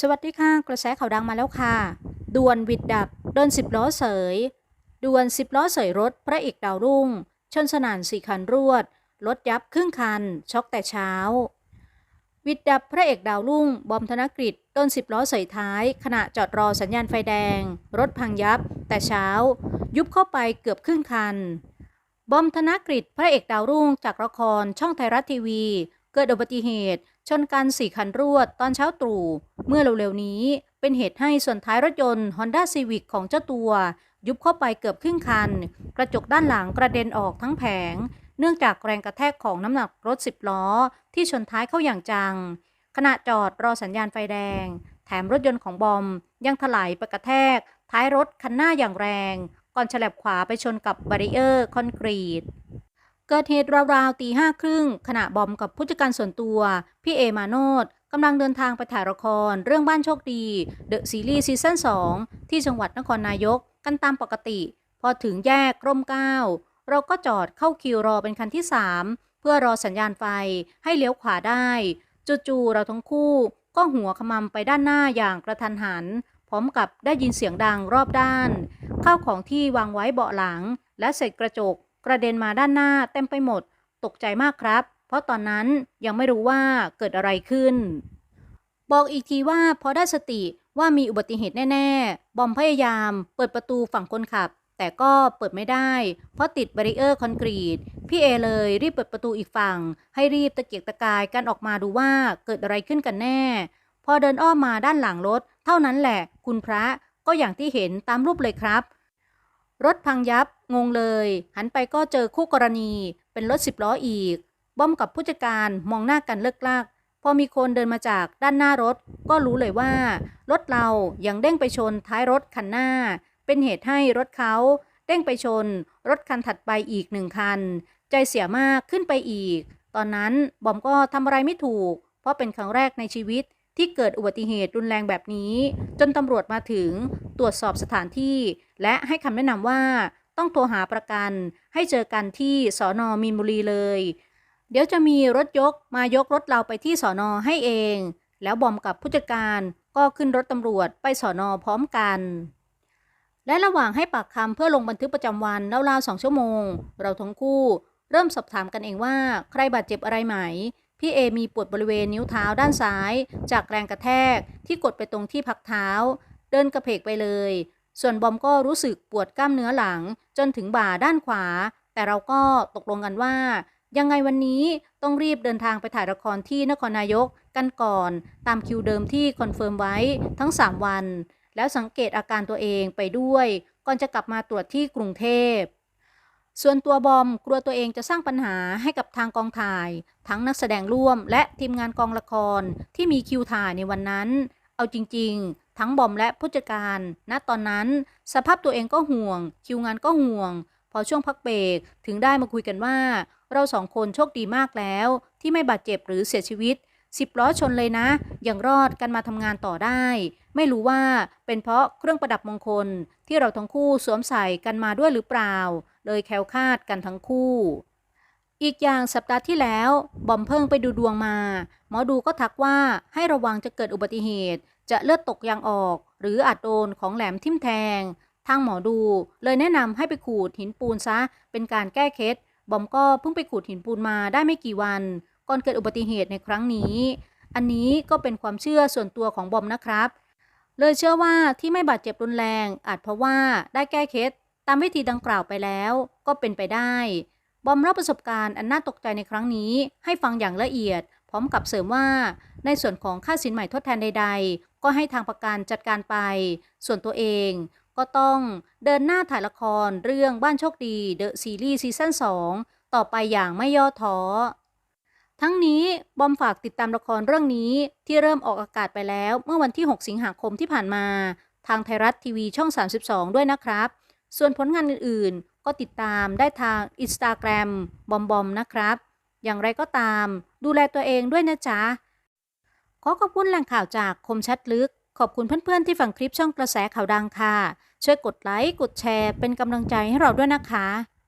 สวัสดีค่ะ กระแสข่าวดังมาแล้วค่ะด่วนวิดดับโดนสิบล้อเสยด่วนสิบล้อเสยรถ พระเอกดาวรุ่ง ชนสนานสี่คันรวด รถยับครึ่งคัน ช็อกแต่เช้า วิดดับพระเอกดาวรุ่ง บอมธนกฤษโดนสิบล้อเสยท้าย ขณะจอดรอสัญญาณไฟแดง รถพังยับ แต่เช้า ยุบเข้าไปเกือบครึ่งคัน บอมธนกฤษพระเอกดาวรุ่งจากละครช่องไทยรัฐทีวี เกิดอุบัติเหตุ ชนกันสี่คันรวดตอนเช้าตรู่ เมื่อเร็วๆนี้เป็นเหตุให้ส่วนท้ายรถยนต์ Honda Civic ของเจ้าตัว ยุบเข้าไปเกือบครึ่งคัน กระจกด้านหลังกระเด็นออกทั้งแผง เนื่องจากแรงกระแทกของน้ำหนักรถสิบล้อ ที่ชนท้ายเข้าอย่างจัง ขณะจอดรอสัญญาณไฟแดง แถมรถยนต์ของบอมยังถลายไปกระแทก ท้ายรถคันหน้าอย่างแรง ก่อนฉลับขวาไปชนกับบารีเออร์คอนกรีต เกิดเหตุราวๆตีห้าครึ่งขณะบอมกับผู้จัดการส่วนตัว พี่เอมาโนดกำลังเดินทางไปถ่ายละคร เรื่องบ้านโชคดีเดอะซีรีส์ซีซั่น2ที่จังหวัดนครนายกกันตามปกติ พอถึงแยกร่มเก้าเราก็จอดเข้าคิวรอเป็นคันที่ 3 เพื่อรอสัญญาณไฟให้เลี้ยวขวาได้ จู่ๆเราทั้งคู่ ก็หัวขมำไปด้านหน้าอย่างกระทันหัน พร้อมกับได้ยินเสียงดังรอบด้าน ข้าวของที่วางไว้เบาะหลัง และเศษกระจก กระเด็นมาด้านหน้าเต็มไปหมด ตกใจมากครับ เพราะตอนนั้นยังไม่รู้ว่าเกิดอะไรขึ้น บอกอีกทีว่าพอได้สติว่ามีอุบัติเหตุแน่ ๆ บอมพยายาม เปิดประตูฝั่งคนขับ แต่ก็เปิดไม่ได้ เพราะติดบารีเออร์คอนกรีต พี่เอเลยรีบเปิดประตูอีกฝั่ง ให้รีบตะเกียกตะกายกันออกมาดูว่าเกิดอะไรขึ้นกันแน่ พอเดินอ้อมมาด้านหลังรถ เท่านั้นแหละ คุณพระก็อย่างที่เห็นตามรูปเลยครับ รถพังยับ งงเลย หันไปก็เจอคู่กรณี เป็นรถสิบล้ออีกบอมกับผู้จัดการมองหน้ากันเลิกลาก พอมีคนเดินมาจากด้านหน้ารถ ก็รู้เลยว่า รถเรายังเด้งไปชนท้ายรถคันหน้า เป็นเหตุให้รถเขาเด้งไปชน รถคันถัดไปอีกหนึ่งคัน ใจเสียมากขึ้นไปอีก ตอนนั้นบอมก็ทำอะไรไม่ถูก เพราะเป็นครั้งแรกในชีวิต ที่เกิดอุบัติเหตุรุนแรงแบบนี้ จนตำรวจมาถึงตรวจสอบสถานที่ และให้คำแนะนำว่าต้องโทรหาประกัน ให้เจอกันที่สอนอมีนบุรีเลย เดี๋ยวจะมีรถยกมายกรถเราไปที่สอนอให้เอง แล้วบอมกับผู้จัดการก็ขึ้นรถตำรวจไปสอนอพร้อมกัน และระหว่างให้ปากคำเพื่อลงบันทึกประจำวันราวๆสองชั่วโมง เราทั้งคู่ เริ่มสอบถามกันเองว่าใครบาดเจ็บอะไรไหม พี่เอมีปวดบริเวณนิ้วเท้าด้านซ้าย จากแรงกระแทกที่กดไปตรงที่พักเท้า เดินกระเพกไปเลย ส่วนบอมก็รู้สึกปวดกล้ามเนื้อหลัง จนถึงบ่าด้านขวา แต่เราก็ตกลงกันว่า ยังไงวันนี้ต้องรีบเดินทางไปถ่ายละครที่นครนายกกันก่อน ตามคิวเดิมที่คอนเฟิร์มไว้ทั้ง 3 วัน แล้วสังเกตอาการตัวเองไปด้วย ก่อนจะกลับมาตรวจที่กรุงเทพ ส่วนตัวบอมกลัวตัวเองจะสร้างปัญหาให้กับทางกองถ่าย ทั้งนักแสดงร่วมและทีมงานกองละครที่มีคิวถ่ายในวันนั้น เอาจริง ๆ ทั้งบอมและผู้จัดการ ณตอนนั้น สภาพตัวเองก็ห่วง คิวงานก็ห่วง พอช่วงพักเบรกถึงได้มาคุยกันว่า เราสองคนโชคดีมากแล้ว ที่ไม่บาดเจ็บหรือเสียชีวิตสิบล้อชนเลยนะ ยังรอดกันมาทำงานต่อได้ ไม่รู้ว่าเป็นเพราะเครื่องประดับมงคลที่เราทั้งคู่สวมใส่กันมาด้วยหรือเปล่า เลยแคล้วคาดกันทั้งคู่ อีกอย่างสัปดาห์ที่แล้ว บอมเพิ่งไปดูดวงมา หมอดูก็ทักว่าให้ระวังจะเกิดอุบัติเหตุ จะเลือดตกยางออก หรืออาจโดนของแหลมทิ่มแทง ทางหมอดูเลยแนะนำให้ไปขูดหินปูนซะ เป็นการแก้เคล็ดบอมก็เพิ่งไปขูดหินปูนมาได้ไม่กี่วัน ก่อนเกิดอุบัติเหตุในครั้งนี้ อันนี้ก็เป็นความเชื่อส่วนตัวของบอมนะครับ เลยเชื่อว่าที่ไม่บาดเจ็บรุนแรง อาจเพราะว่าได้แก้เคล็ด ตามวิธีดังกล่าวไปแล้วก็เป็นไปได้ บอมเล่าประสบการณ์อันน่าตกใจในครั้งนี้ให้ฟังอย่างละเอียด พร้อมกับเสริมว่า ในส่วนของค่าสินใหม่ทดแทนใด ๆ ก็ให้ทางประกันจัดการไป ส่วนตัวเองก็ต้องเดินหน้าถ่ายละครเรื่องบ้านโชคดีเดอะซีรีส์ซีซั่น2ต่อไปอย่างไม่ย่อท้อ ทั้งนี้บอมฝากติดตามละครเรื่องนี้ที่เริ่มออกอากาศไปแล้ว เมื่อวันที่ 6 สิงหาคมที่ผ่านมา ทางไทยรัฐทีวีช่อง 32 ด้วยนะครับ ส่วนผลงานอื่นๆ ก็ติดตามได้ทางอินสตาแกรมบอมบอมนะครับ อย่างไรก็ตามดูแลตัวเองด้วยนะจ๊ะ ขอขอบคุณแหล่งข่าวจากคมชัดลึก ขอบคุณเพื่อนๆที่ฟังคลิปช่องกระแสข่าวดังค่ะ ช่วยกดไลค์ กดแชร์ เป็นกำลังใจให้เราด้วยนะคะ